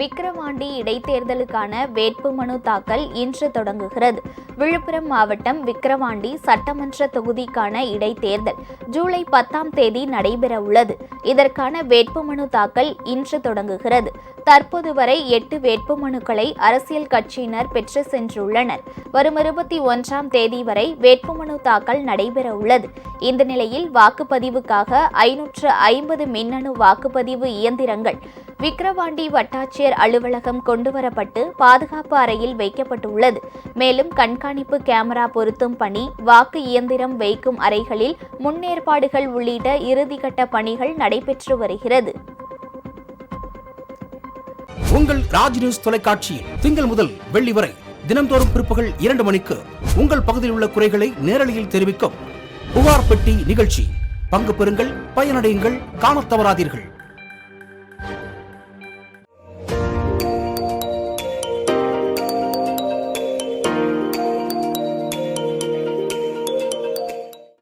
விக்கிரவாண்டி இடைத்தேர்தலுக்கான வேட்புமனு தாக்கல் இன்று தொடங்குகிறது. விழுப்புரம் மாவட்டம் விக்கிரவாண்டி சட்டமன்ற தொகுதிக்கான இடைத்தேர்தல் ஜூலை பத்தாம் தேதி நடைபெற உள்ளது இதற்கான வேட்புமனு தாக்கல் இன்று தொடங்குகிறது. தற்போது வரை எட்டு வேட்புமனுக்களை அரசியல் கட்சியினர் பெற்று சென்றுள்ளனர். வரும் இருபத்தி ஒன்றாம் தேதி வரை வேட்புமனு தாக்கல் நடைபெற உள்ளது இந்த நிலையில் வாக்குப்பதிவுக்காக ஐநூற்று ஐம்பது மின்னணு வாக்குப்பதிவு இயந்திரங்கள் விக்கிரவாண்டி வட்டாட்சியர் அலுவலகம் கொண்டுவரப்பட்டு பாதுகாப்பு அறையில் வைக்கப்பட்டுள்ளது. மேலும் கண்காணிப்பு கேமரா பொருத்தும் பணி வாக்கு இயந்திரம் வைக்கும் அறைகளில் முன்னேற்பாடுகள் உள்ளிட்ட இறுதிக்கட்ட பணிகள் நடைபெற்று வருகிறது. உங்கள் ராஜ் நியூஸ் தொலைக்காட்சியில் திங்கள் முதல் வெள்ளி வரை தினம்தோறும் பிற்பகல் இரண்டு மணிக்கு உங்கள் பகுதியில் உள்ள குறைகளை நேரலையில் தெரிவிக்கும் புகார் பெட்டி நிகழ்ச்சி. பங்கு பெறுங்கள் பயனடையுங்கள் காணத் தவறாதீர்கள்.